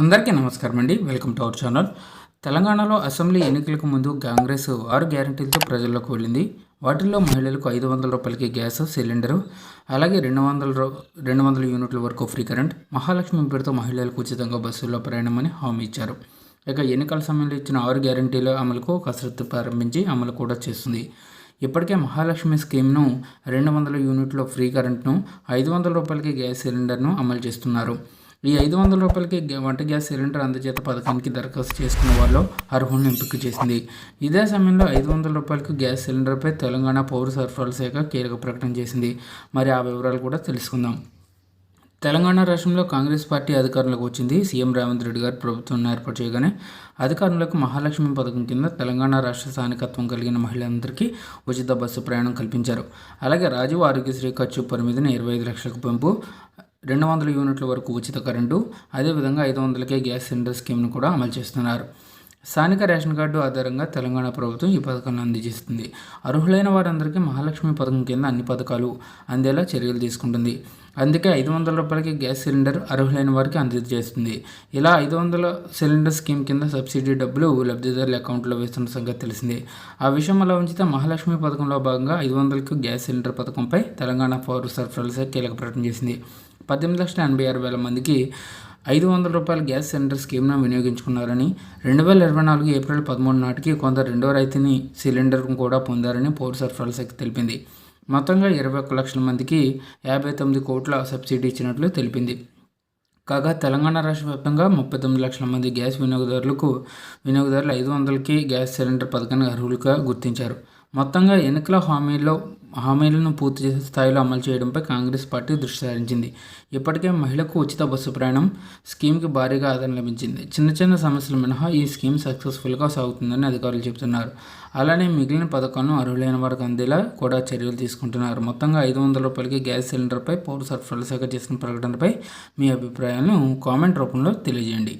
అందరికీ నమస్కారం అండి. Welcome to our channel. తెలంగాణలో అసెంబ్లీ ఎన్నికలకు ముందు కాంగ్రెస్ ఆరు గ్యారంటీలతో ప్రజల్లోకి వెళ్ళింది. వాటిల్లో మహిళలకు ఐదు వందల రూపాయలకి గ్యాస్ సిలిండరు అలాగే రెండు వందల రూ- రెండు వందల యూనిట్ల వరకు ఫ్రీ కరెంట్ మహాలక్ష్మి పేరుతో మహిళలకు ఉచితంగా బస్సుల్లో ప్రయాణమని హామీ ఇచ్చారు. ఇక ఎన్నికల సమయంలో ఇచ్చిన ఆరు గ్యారంటీల అమలుకు కసరత్తు ప్రారంభించి అమలు కూడా చేస్తుంది. ఇప్పటికే మహాలక్ష్మి స్కీమ్ను రెండు వందల యూనిట్ల ఫ్రీ కరెంట్ను ఐదు వందల రూపాయలకి గ్యాస్ సిలిండర్ను అమలు చేస్తున్నారు. ఈ ఐదు వందల రూపాయలకి గ్యా- వంట గ్యాస్ సిలిండర్ అందజేత పథకానికి దరఖాస్తు చేసుకున్న వాళ్ళు అర్హులను ఎంపిక చేసింది. ఇదే సమయంలో ఐదు వందల రూపాయలకు గ్యాస్ సిలిండర్పై తెలంగాణ పౌర సరఫరాల శాఖ కీలక ప్రకటన చేసింది. మరి ఆ వివరాలు కూడా తెలుసుకుందాం. తెలంగాణ రాష్ట్రంలో కాంగ్రెస్ పార్టీ అధికారంలోకి వచ్చింది. సీఎం రేవంత్ రెడ్డి గారు ప్రభుత్వం ఏర్పాటు చేయగానే అధికారులకు మహాలక్ష్మి పథకం కింద తెలంగాణ రాష్ట్ర స్థానికత్వం కలిగిన మహిళలందరికీ ఉచిత బస్సు ప్రయాణం కల్పించారు. అలాగే రాజీవ్ ఆరోగ్యశ్రీ ఖర్చు పరిమితిని ఇరవై ఐదు లక్షలకు పెంపు రెండు వందల యూనిట్ల వరకు ఉచిత కరెంటు అదేవిధంగా ఐదు వందలకే గ్యాస్ సిలిండర్ స్కీమ్ను కూడా అమలు చేస్తున్నారు. స్థానిక రేషన్ కార్డు ఆధారంగా తెలంగాణ ప్రభుత్వం ఈ పథకాన్ని అందజేస్తుంది. అర్హులైన వారందరికీ మహాలక్ష్మి పథకం కింద అన్ని పథకాలు అందేలా చర్యలు తీసుకుంటుంది. అందుకే ఐదు వందల రూపాయలకి గ్యాస్ సిలిండర్ అర్హులైన వారికి అందజేస్తుంది. ఇలా ఐదు వందల సిలిండర్ స్కీమ్ కింద సబ్సిడీ డబ్బులు లబ్ధిదారుల అకౌంట్లో వేస్తున్న సంగతి తెలిసిందే. ఆ విషయం అలా ఉంచితే మహాలక్ష్మి పథకంలో భాగంగా ఐదు వందలకు గ్యాస్ సిలిండర్ పథకంపై తెలంగాణ పౌర సరఫరాల శాఖ కీలక ప్రకటన చేసింది. పద్దెనిమిది లక్షల ఎనభై ఆరు వేల మందికి ఐదు వందల రూపాయల గ్యాస్ సిలిండర్ స్కీమ్ను వినియోగించుకున్నారని రెండు వేల ఇరవై నాలుగు ఏప్రిల్ పదమూడు నాటికి కొందరు రెండో రైతుని సిలిండర్ కూడా పొందారని పౌర సరఫరాల శాఖ తెలిపింది. మొత్తంగా ఇరవై ఒక్క లక్షల మందికి యాభై తొమ్మిది కోట్ల సబ్సిడీ ఇచ్చినట్లు తెలిపింది. కాగా తెలంగాణ రాష్ట్ర వ్యాప్తంగా ముప్పై తొమ్మిది లక్షల మంది గ్యాస్ వినియోగదారులకు వినియోగదారులు ఐదు వందలకి గ్యాస్ సిలిండర్ పథకాన్ని అర్హులుగా గుర్తించారు. మొత్తంగా ఎన్నికల హామీలో హామీలను పూర్తి చేసే స్థాయిలో అమలు చేయడంపై కాంగ్రెస్ పార్టీ దృష్టి సారించింది. ఇప్పటికే మహిళకు ఉచిత బస్సు ప్రయాణం స్కీమ్కి భారీగా ఆదరణ లభించింది. చిన్న చిన్న సమస్యలు మినహా ఈ స్కీమ్ సక్సెస్ఫుల్గా సాగుతుందని అధికారులు చెబుతున్నారు. అలానే మిగిలిన పథకాలను అర్హులైన వారికి అందేలా కూడా చర్యలు తీసుకుంటున్నారు. మొత్తంగా ఐదు వందల రూపాయలకి గ్యాస్ సిలిండర్పై పౌర సరఫరాల శాఖ చేసిన ప్రకటనపై మీ అభిప్రాయాలను కామెంట్ రూపంలో తెలియజేయండి.